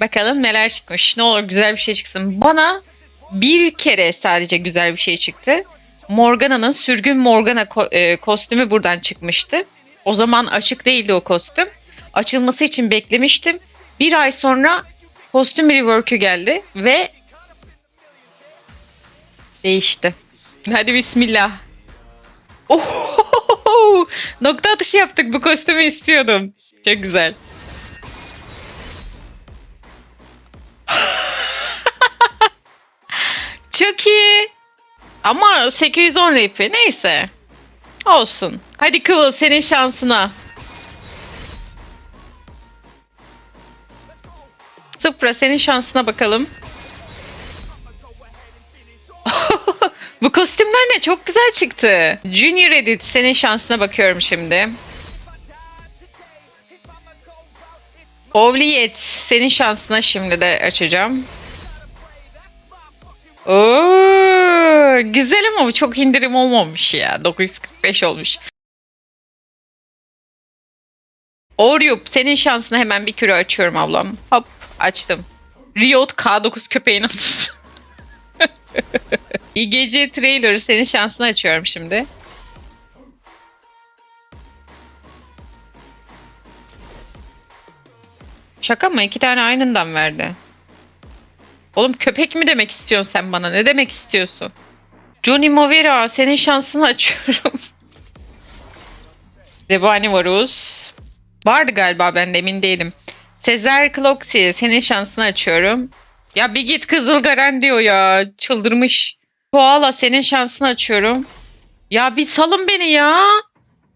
Bakalım neler çıkmış. Ne olur güzel bir şey çıksın. Bana bir kere sadece güzel bir şey çıktı. Morgana'nın sürgün Morgana ko- e, kostümü buradan çıkmıştı. O zaman açık değildi o kostüm. Açılması için beklemiştim. Bir ay sonra kostüm rework'ü geldi ve değişti. Hadi bismillah. Ohohoho! Nokta atışı yaptık. Bu kostümü istiyordum. Çok güzel. Çok iyi. Ama 810 rapi neyse. Olsun. Hadi Kıvıl senin şansına. Sıfra senin şansına bakalım. Bu kostümler ne? Çok güzel çıktı. Junior Edit senin şansına bakıyorum şimdi. Ovliyet senin şansına şimdi de açacağım. Oo, güzel ama çok indirim olmamış ya. 945 olmuş. Oreo senin şansına hemen bir küre açıyorum ablam. Hop açtım. Riot K9 köpeği nasıl? İGC trailer senin şansını açıyorum şimdi. Şaka mı? İki tane aynından verdi. Oğlum köpek mi demek istiyorsun sen bana? Ne demek istiyorsun? Johnny Movera senin şansını açıyorum. Zebani Varus. Vardı galiba ben de emin değilim. Sezer Kloxi senin şansını açıyorum. Ya bir git Kızıl Garen diyor ya. Çıldırmış. Koala senin şansını açıyorum. Ya bir salın beni ya.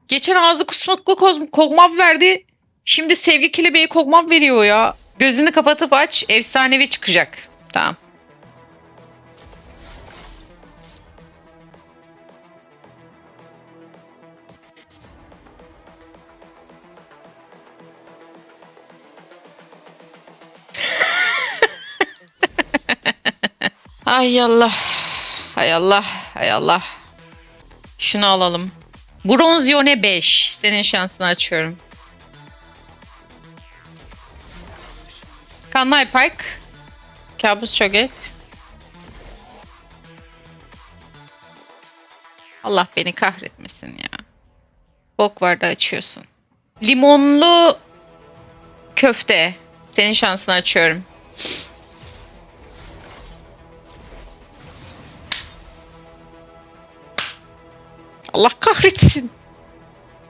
Geçen ağzı kusmuklu kogmav verdi. Şimdi sevgi kelebeği kogmav veriyor ya. Gözünü kapatıp aç. Efsanevi çıkacak. Tamam. Ay Allah. Hay Allah. Hay Allah. Şunu alalım. Bronz Yone 5. Senin şansını açıyorum. Kanlay Pike. Kabus Çoget. Allah beni kahretmesin ya. Bok var da açıyorsun. Limonlu köfte. Senin şansını açıyorum. Allah kahretsin.